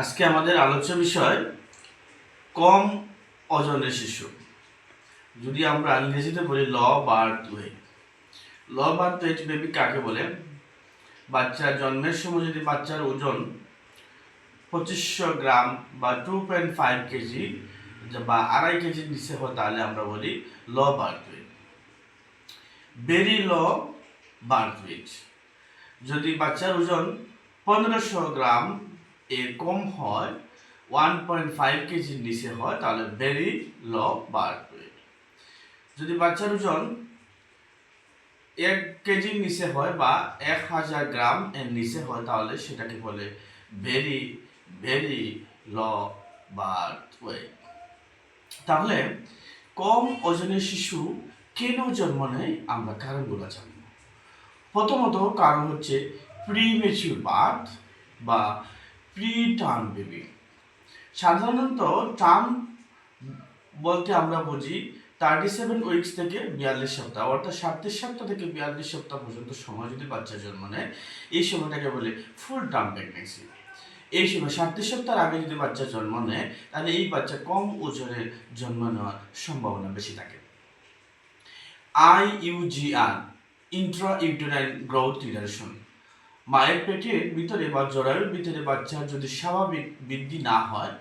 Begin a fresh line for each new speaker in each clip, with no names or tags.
আজকে আমাদের আলোচ্য বিষয়, কম ওজনের শিশু। যদি আমরা ইংরেজিতে বলি, low birth weight. Low birth weight baby কাকে বলে? বাচ্চার জন্মের সময় যদি বাচ্চার ওজন পঁচিশশো গ্রাম বা টু পয়েন্ট ফাইভ কেজি বা আড়াই কেজির নিচে হয়, তাহলে আমরা বলি low birth weight. Very low birth weight. যদি বাচ্চার ওজন পনেরোশো গ্রাম এর কম হয় ওয়ান পয়েন্ট ফাইভ কেজির নিচে হয়, তাহলে ভেরি ল বার্থ ওয়েট যদি বাচ্চার ওজন এক কেজির নিচে হয় বা এক হাজার গ্রাম এর নিচে হয়, তাহলে সেটাকে বলে very very low birth weight তাহলে কম ওজনের শিশু কেন জন্ম নেয়, আমরা কারণগুলো জানব। প্রথমত কারণ হচ্ছে প্রিমেচিউর বার্থ বা প্রি টার্ম বেবি। সাধারণত টার্ম বলতে আমরা বুঝি থার্টি সেভেন উইকস থেকে বিয়াল্লিশ সপ্তাহ, অর্থাৎ সাতত্রিশ সপ্তাহ থেকে বিয়াল্লিশ সপ্তাহ পর্যন্ত সময় যদি বাচ্চা জন্ম নেয়, এই সময়টাকে বলে ফুল টার্ম প্রেগনেন্সি এই সময় সাতত্রিশ সপ্তাহের আগে যদি বাচ্চা জন্ম নেয়, তাহলে এই বাচ্চা কম ওজনের জন্ম নেওয়ার সম্ভাবনা বেশি থাকে। I UGR intra uterine growth relation মায়ের পেটের ভিতরে বা জরায়ুর ভিতরে বাচ্চার যদি স্বাভাবিক বৃদ্ধি না হয়,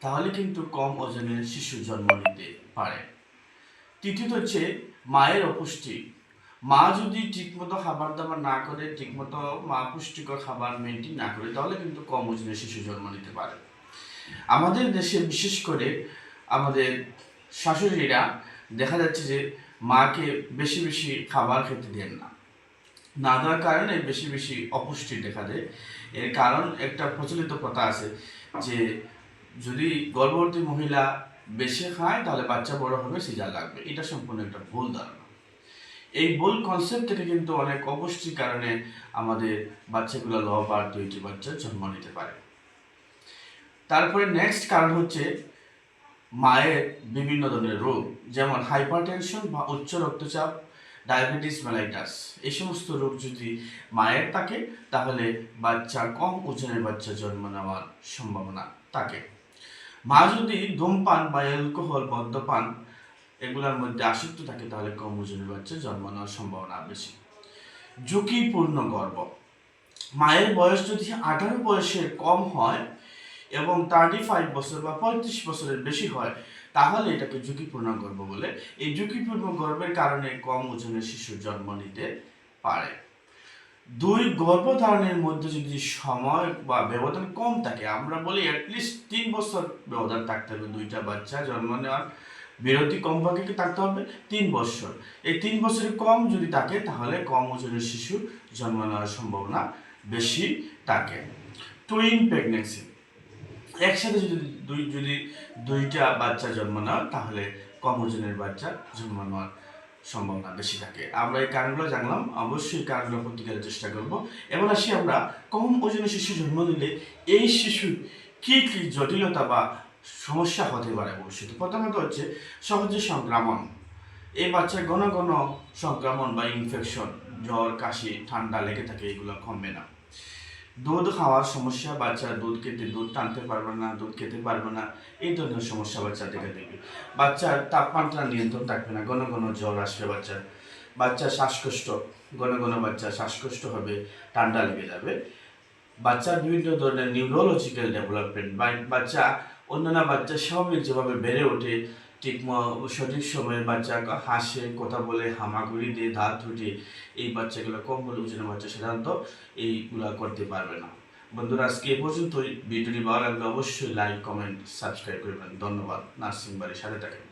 তাহলে কিন্তু কম ওজনের শিশু জন্ম নিতে পারে। তৃতীয়ত হচ্ছে মায়ের অপুষ্টি। মা যদি ঠিকমতো খাবার দাবার না করে, ঠিকমতো মা পুষ্টিকর খাবার মেনটেন না করে, তাহলে কিন্তু কম ওজনের শিশু জন্ম নিতে পারে। আমাদের দেশে বিশেষ করে আমাদের শাশুড়িরা দেখা যাচ্ছে যে মাকে বেশি বেশি খাবার খেতে দেন না। না দেওয়ার কারণে বেশি বেশি অপুষ্টি দেখা দেয়। এর কারণ একটা প্রচলিত কথা আছে যে, যদি গর্ভবতী মহিলা বেশি খায়, তাহলে বাচ্চা বড় হবে সিজার লাগবে। এটা সম্পূর্ণ একটা ভুল ধারণা। এই ভুল কনসেপ্ট থেকে কিন্তু অনেক অপুষ্টির কারণে আমাদের বাচ্চাগুলো ল বার দুইটি বাচ্চা জন্ম নিতে পারে। তারপরে নেক্সট কারণ হচ্ছে মায়ের বিভিন্ন ধরনের রোগ, যেমন হাইপারটেনশন বা উচ্চ রক্তচাপ ডায়াবেটিস মেলাইটাস এই সমস্ত রোগ যদি মায়ের থাকে, তাহলে বাচ্চা কম ওজনের বাচ্চা জন্ম নেওয়ার সম্ভাবনা থাকে। মা যদি ধূমপান বা অ্যালকোহল মদ্যপান এগুলোর মধ্যে আসক্ত থাকে, তাহলে কম ওজনের বাচ্চা জন্ম নেওয়ার সম্ভাবনা বেশি। ঝুঁকিপূর্ণ গর্ব মায়ের বয়স যদি আঠারো বয়সের কম হয় এবং থার্টি ফাইভ বছর বা পঁয়ত্রিশ বছরের বেশি হয় তাহলে এটাকে ঝুঁকিপূর্ণ গর্ভ বলে। এই ঝুঁকিপূর্ণ গর্ভের কারণে কম ওজনের শিশু জন্ম নিতে পারে। দুই গর্ভধারণের মধ্যে যদি সময় বা ব্যবধান কম থাকে, আমরা বলি অ্যাটলিস্ট তিন বছর ব্যবধান থাকতে হবে দুইটা বাচ্চা জন্ম নেওয়ার। বিরতি কমপক্ষে কি থাকতে হবে? তিন বছর। এই তিন বছরের কম যদি থাকে, তাহলে কম ওজনের শিশু জন্ম নেওয়ার সম্ভাবনা বেশি থাকে। টুইন প্রেগনেন্সি একসাথে যদি দুই, যদি দুইটা বাচ্চা জন্ম নেওয়া তাহলে কম ওজনের বাচ্চা জন্ম নেওয়ার সম্ভাবনা বেশি থাকে। আমরা এই কারণগুলো জানলাম। অবশ্যই কারণগুলো প্রতিকারের চেষ্টা করব। এবার আসি আমরা কম ওজনের শিশু জন্ম দিলে এই শিশুর কী কী জটিলতা বা সমস্যা হতে পারে ভবিষ্যতে? প্রথমত হচ্ছে সহজে সংক্রমণ। এই বাচ্চার ঘন ঘন সংক্রমণ বা ইনফেকশন জ্বর, কাশি, ঠান্ডা লেগে থাকে, এগুলো কমবে না। দুধ খাওয়ার সমস্যা বাচ্চা দুধ খেতে, দুধ টানতে পারবে না, দুধ খেতে পারবে না, এই ধরনের সমস্যা বাচ্চা দেখা দেবে বাচ্চার তাপমাত্রা নিয়ন্ত্রণ থাকবে না, ঘন ঘন জ্বর আসবে বাচ্চার। বাচ্চার শ্বাসকষ্ট, ঘন ঘন বাচ্চার শ্বাসকষ্ট হবে, ঠান্ডা লেগে যাবে। বাচ্চার বিভিন্ন ধরনের নিউরোলজিক্যাল ডেভেলপমেন্ট বাচ্চা, অন্যান্য বাচ্চা স্বাভাবিক যেভাবে বেড়ে ওঠে ঠিক সঠিক সময়ে বাচ্চা হাসে, কথা বলে, হামাগুড়ি দিয়ে দাঁত ধুটিয়ে এই বাচ্চাগুলো কম বলে ওজনের বাচ্চা সাধারণত এইগুলা করতে পারবে না। বন্ধুরা, আজকে এ পর্যন্ত ভিডিওটি ভালো লাগলে অবশ্যই লাইক কমেন্ট সাবস্ক্রাইব করবেন। ধন্যবাদ। নার্সিং বাড়ির সাথে থাকেন।